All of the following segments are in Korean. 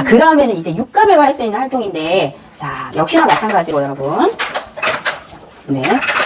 자, 그 다음에는 이제 육가배로 할 수 있는 활동인데, 자, 역시나 마찬가지로 여러분. 네.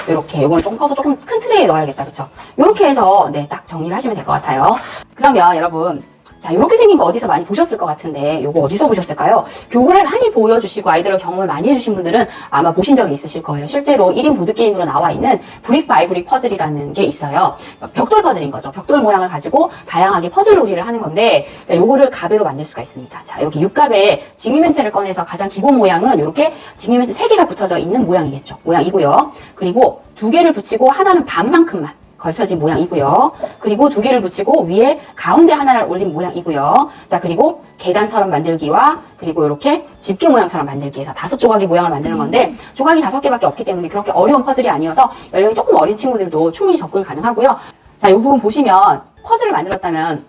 이렇게, 요거는 조금 커서 조금 큰 트레이에 넣어야겠다. 그쵸? 요렇게 해서, 네, 딱 정리를 하시면 될 것 같아요. 그러면 여러분, 자, 이렇게 생긴 거 어디서 많이 보셨을 것 같은데, 요거 어디서 보셨을까요? 요거를 많이 보여주시고 아이들과 경험을 많이 해주신 분들은 아마 보신 적이 있으실 거예요. 실제로 1인 보드게임으로 나와 있는 브릭 바이 브릭 퍼즐이라는 게 있어요. 벽돌 퍼즐인 거죠. 벽돌 모양을 가지고 다양하게 퍼즐 놀이를 하는 건데, 자, 요거를 가배로 만들 수가 있습니다. 자, 이렇게 육갑에 직류면체를 꺼내서 가장 기본 모양은 이렇게 직류면체 3개가 붙어져 있는 모양이겠죠. 모양이고요. 그리고 두 개를 붙이고 하나는 반만큼만 걸쳐진 모양이고요. 그리고 두 개를 붙이고 위에 가운데 하나를 올린 모양이고요. 자, 그리고 계단처럼 만들기와 그리고 이렇게 집게 모양처럼 만들기 해서 다섯 조각의 모양을 만드는 건데 조각이 다섯 개밖에 없기 때문에 그렇게 어려운 퍼즐이 아니어서 연령이 조금 어린 친구들도 충분히 접근 가능하고요. 자, 이 부분 보시면 퍼즐을 만들었다면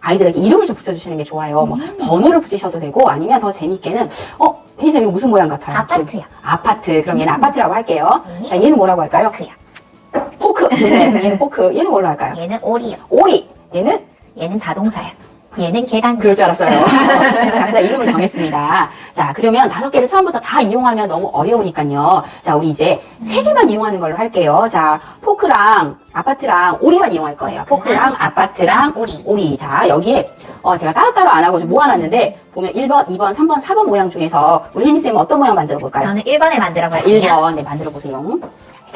아이들에게 이름을 좀 붙여주시는 게 좋아요. 뭐 번호를 붙이셔도 되고 아니면 더 재밌게는 어, 혜진 이거 무슨 모양 같아요? 아파트요. 아파트. 그럼 얘는 아파트라고 할게요. 자, 얘는 뭐라고 할까요? 포크요. 포크. 네, 얘는 포크. 얘는 뭘로 할까요? 얘는 오리요. 오리. 얘는 얘는 자동차요. 얘는 계단. 그럴 줄 알았어요. 각자 이름을 정했습니다. 자, 그러면 다섯 개를 처음부터 다 이용하면 너무 어려우니까요. 자, 우리 이제 세 개만 이용하는 걸로 할게요. 자, 포크랑 아파트랑 오리만 이용할 거예요. 포크랑 아파트랑 오리. 오리. 자, 여기에 어, 제가 따로따로 안 하고 좀 모아놨는데 보면 1번, 2번, 3번, 4번 모양 중에서 우리 혜니쌤은 어떤 모양 만들어 볼까요? 저는 1번에 만들어 자, 볼게요. 1번, 네, 만들어 보세요.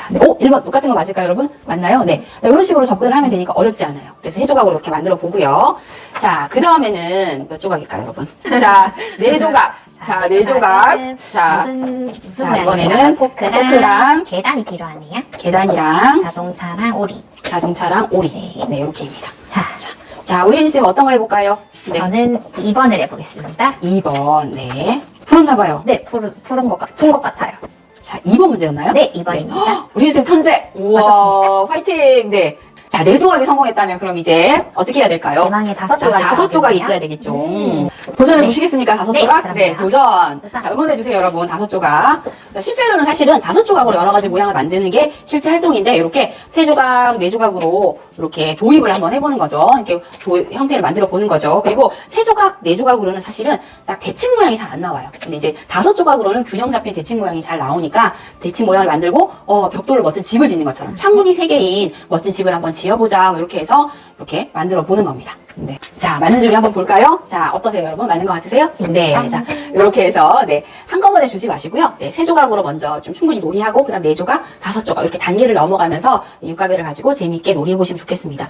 네, 오, 1번 똑같은 거 맞을까요, 여러분? 맞나요? 네. 네, 이런 식으로 접근을 하면 되니까 어렵지 않아요. 그래서 세 조각으로 이렇게 만들어 보고요. 자, 그 다음에는 몇 조각일까요, 여러분? 자, 네 조각. 자, 네 조각. 자, 무슨 무슨 자, 모양이에요? 이번에는 포크랑, 포크랑 계단이 필요하네요. 계단이랑 자동차랑 오리. 자동차랑 오리. 네. 네, 이렇게입니다. 자, 자, 우리 혜니쌤 어떤 거 해볼까요? 네. 저는 2번을 해보겠습니다. 2번, 네. 풀었나봐요. 네, 푸른, 푸른 것, 같- 푼것 같아요. 자, 2번 문제였나요? 네, 2번입니다. 헉, 우리 혜쌤 천재! 우와, 맞았습니다. 화이팅! 네. 자, 네 조각이 성공했다면 그럼 이제 어떻게 해야 될까요? 대망의 다섯 자, 조각이 다섯 조각이. 있어야 되겠죠. 음. 도전해 네. 보시겠습니까? 다섯 네, 조각? 그럼요. 네, 도전. 도전. 자, 응원해주세요, 여러분. 다섯 조각. 자, 실제로는 사실은 다섯 조각으로 여러 가지 모양을 만드는 게 실제 활동인데, 이렇게 세 조각, 네 조각으로 이렇게 도입을 한번 해보는 거죠. 이렇게 도, 형태를 만들어 보는 거죠. 그리고 세 조각, 네 조각으로는 사실은 딱 대칭 모양이 잘 안 나와요. 근데 이제 다섯 조각으로는 균형 잡힌 대칭 모양이 잘 나오니까 대칭 모양을 만들고, 어, 벽돌로 멋진 집을 짓는 것처럼 창문이 세 개인 멋진 집을 한번 지어보자. 뭐 이렇게 해서 이렇게 만들어 보는 겁니다. 네. 자, 맞는 준비 한번 볼까요? 자, 어떠세요, 여러분? 맞는 것 같으세요? 네. 자, 이렇게 해서, 네. 한꺼번에 주지 마시고요. 네. 세 조각으로 먼저 좀 충분히 놀이하고, 그 다음 네 조각, 다섯 조각, 이렇게 단계를 넘어가면서 육가배를 가지고 재미있게 놀이해보시면 좋겠습니다.